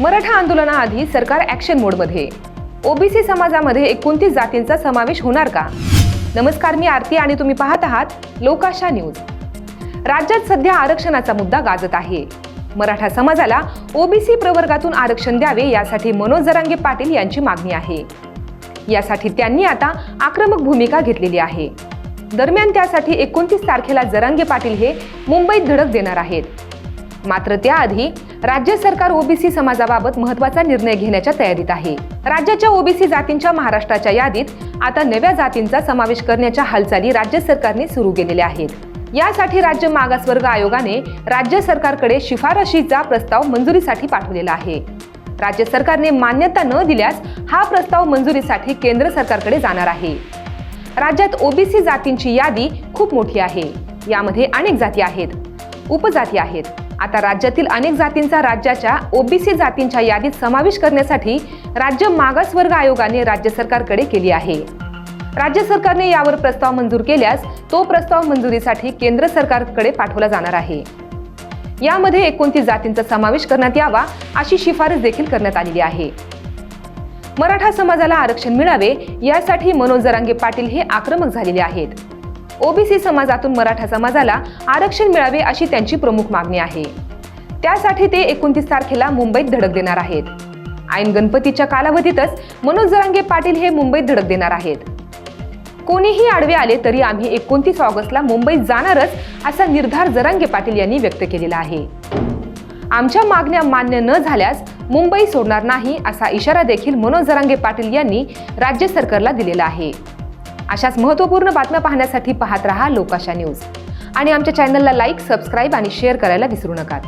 मराठा आंदोलनाआधी सरकार ॲक्शन मोडमध्ये ओबीसी समाजामध्ये एकोणतीस जातींचा समावेश होणार का? नमस्कार मी आरती आणि तुम्ही पाहत आहात लोकाशा न्यूज. राज्यात सध्या आरक्षणाचा मुद्दा गाजत आहे. मराठा समाजाला ओबीसी प्रवर्गातून आरक्षण द्यावे यासाठी मनोज जरांगे पाटील यांची मागणी आहे. यासाठी त्यांनी आता आक्रमक भूमिका घेतलेली आहे. दरम्यान त्यासाठी एकोणतीस तारखेला जरांगे पाटील हे मुंबईत धडक देणार आहेत. मात्र त्याआधी राज्य सरकार ओबीसी समाजाबाबत महत्त्वाचा निर्णय घेण्याच्या तयारीत आहे. राज्याच्या ओबीसी जातींच्या महाराष्ट्राच्या यादीत आता नव्या जातींचा समावेश करण्याच्या हालचाली राज्य सरकारने सुरू केलेल्या आहेत. यासाठी राज्य मागासवर्ग आयोगाने राज्य सरकारकडे शिफारशीचा प्रस्ताव मंजुरीसाठी पाठवलेला आहे. राज्य सरकारने मान्यता न दिल्यास हा प्रस्ताव मंजुरीसाठी केंद्र सरकारकडे जाणार आहे. राज्यात ओबीसी जातींची यादी खूप मोठी आहे. यामध्ये अनेक जाती आहेत. उपजाती आहेत. आता राज्यातील अनेक जातींचा राज्याच्या ओबीसी जातींच्या यादीत समावेश करण्यासाठी राज्य मागासवर्ग आयोगाने राज्य सरकारकडे केली आहे. राज्य सरकारने यावर प्रस्ताव मंजूर केल्यास तो प्रस्ताव मंजुरीसाठी केंद्र सरकारकडे पाठवला जाणार आहे. यामध्ये एकोणतीस जातींचा समावेश करण्यात यावा अशी शिफारस देखील करण्यात आलेली आहे. मराठा समाजाला आरक्षण मिळावे यासाठी मनोज जरांगे पाटील हे आक्रमक झालेले आहेत. ओबीसी समाजातून मराठा समाजाला आरक्षण मिळावे अशी त्यांची प्रमुख मागणी आहे. त्यासाठी ते एकोणतीस तारखेला मुंबईत धडक देणार आहेत. ऐन गणपतीच्या कालावधीतच मनोज जरांगे पाटील हे मुंबईत धडक देणार आहेत. कोणीही आडवे आले तरी आम्ही एकोणतीस ऑगस्टला मुंबईत जाणारच असा निर्धार जरांगे पाटील यांनी व्यक्त केलेला आहे. आमच्या मागण्या मान्य न झाल्यास मुंबई सोडणार नाही असा इशारा देखील मनोज जरांगे पाटील यांनी राज्य सरकारला दिलेला आहे. अशाच महत्त्वपूर्ण बातम्या पाहण्यासाठी पाहत रहा लोकाशा न्यूज. आणि आमच्या चॅनलला लाईक सबस्क्राईब आणि शेअर करायला विसरू नका.